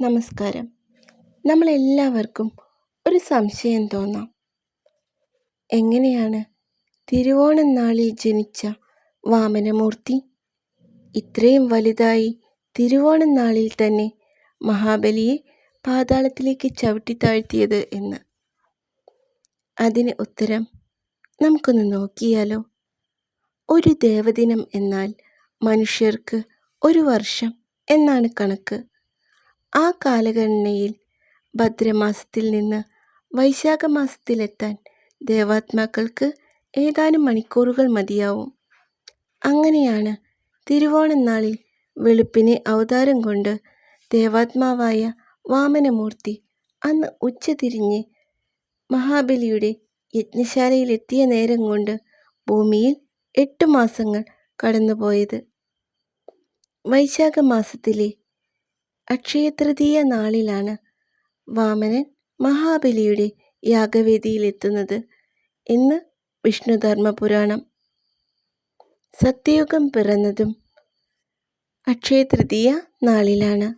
നമസ്കാരം. നമ്മളെല്ലാവർക്കും ഒരു സംശയം തോന്നാം. എങ്ങനെയാണ് തിരുവോണം നാളിൽ ജനിച്ച വാമനമൂർത്തി? ഇത്രയും വലുതായി തിരുവോണം നാളിൽ തന്നെ മഹാബലിയെ പാതാളത്തിലേക്ക് ചവിട്ടി താഴ്ത്തിയത് എന്ന്. അതിന് ഉത്തരം നമുക്കൊന്ന് നോക്കിയാലോ. ഒരു ദേവദിനം എന്നാൽ മനുഷ്യർക്ക് ഒരു വർഷം എന്നാണ് കണക്ക്. ആ കാലഗണനയിൽ ഭദ്രമാസത്തിൽ നിന്ന് വൈശാഖ മാസത്തിലെത്താൻ ദേവാത്മാക്കൾക്ക് ഏതാനും മണിക്കൂറുകൾ മതിയാവും. അങ്ങനെയാണ് തിരുവോണനാളിൽ വെളുപ്പിനെ അവതാരം കൊണ്ട് ദേവാത്മാവായ വാമനമൂർത്തി അന്ന് ഉച്ചതിരിഞ്ഞ് മഹാബലിയുടെ യജ്ഞശാലയിലെത്തിയ നേരം കൊണ്ട് ഭൂമിയിൽ എട്ട് മാസങ്ങൾ കടന്നുപോയത്. വൈശാഖ മാസത്തിലെ അക്ഷയതൃതീയ നാളിലാണ് വാമനൻ മഹാബലിയുടെ യാഗവേദിയിലെത്തുന്നത് എന്ന് വിഷ്ണുധർമ്മപുരാണം. സത്യയുഗം പിറന്നതും അക്ഷയതൃതീയ നാളിലാണ്.